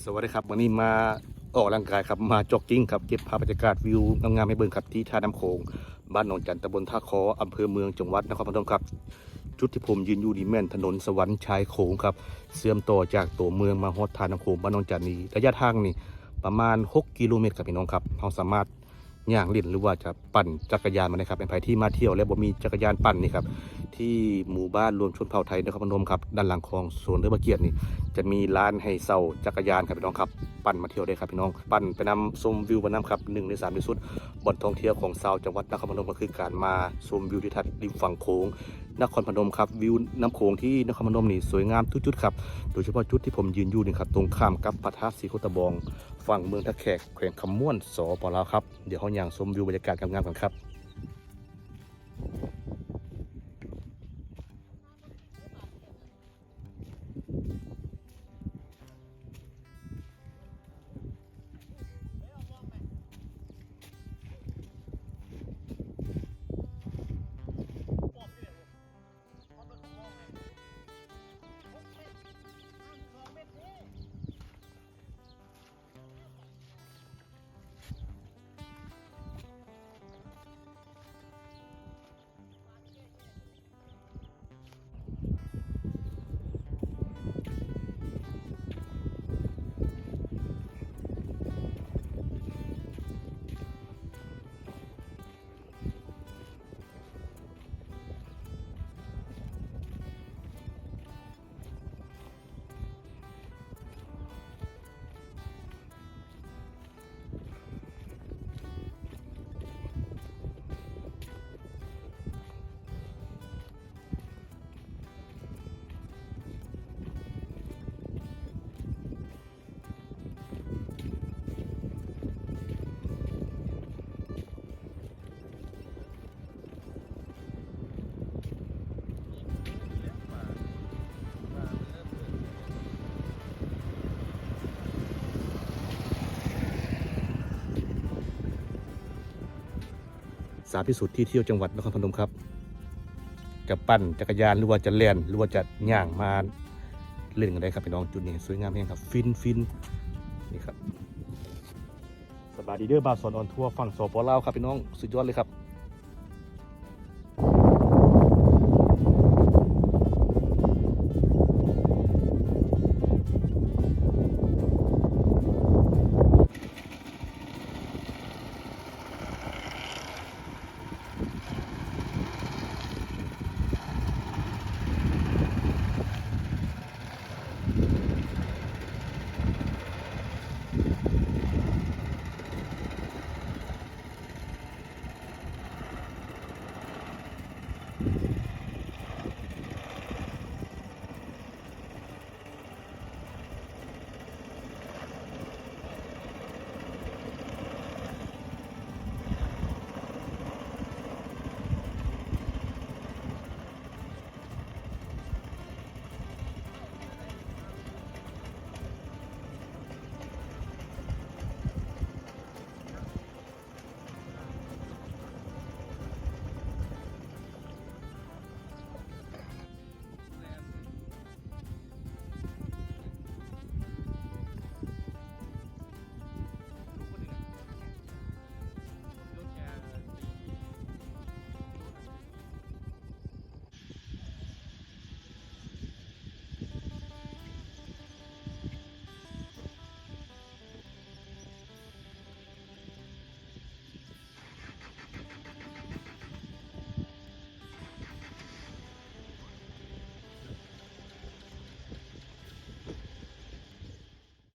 สวัสดีครับวันนี้มาออกร่างกายครับมาจ็อกกิ้งครับเก็บภาพบรรยากาศวิวงามๆให้เบิ่งครับที่ท่าน้ำโขงบ้านหนองจันทร์ตำบลท่าคออำเภอเมืองจังหวัดนครพนมครับ จุดที่ผมยืนอยู่นี่แม่นถนนสวรรค์ชายโขงครับเสื่อมต่อจากตัวเมืองมาฮอดท่าน้ำโขงบ้านหนองจันทร์นี้ระยะทางนี่ประมาณ 6 กิโลเมตรครับพี่น้องครับเราสามารถ ย่างล่นหรือว่าจะปั่นจักรยานมานะครับเป็นใครที่มาเที่ยวและบ่มีจักรยานปั่นนี่ครับที่หมู่บ้านรวมชนเผ่าไทยนครพนมครับด้านหลังของสวนเรือพระเกียรตินี่จะมีร้านให้เซาจักรยานครับพี่น้องครับปั่นมาเที่ยวได้ครับพี่น้องปั่นไปนำชมวิวบนน้ำครับหนึ่งในสามที่สุด บนท่องเที่ยวของชาวจังหวัดนครพนมก็คือการมาชมวิวทิวทัศน์ริมฝั่งโขงนครพนมครับวิวน้ำโขงที่นครพนมนี่สวยงามทุกจุดครับโดยเฉพาะจุดที่ผมยืนอยู่นี่ครับตรงข้ามกับพระธาตุสีโคตะบองฝั่งเมืองตะแขกแขวงคำม่วนสปลาวครับเดี๋ยวเขาย่างชมวิวบรรยากาศงามๆกันครับ สามที่สุดที่เที่ยวจังหวัดนครพนมครับ จะปั่นจักรยานหรือว่าจะแล่นหรือว่าจะย่างมาเล่นกันได้ครับพี่น้องจุดนี้สวยงามแห่งครับ ฟินฟินนี่ครับสบายดีเด้อบาสอนออนทัวร์ฝั่งสปลาวครับพี่น้องสุดยอดเลยครับ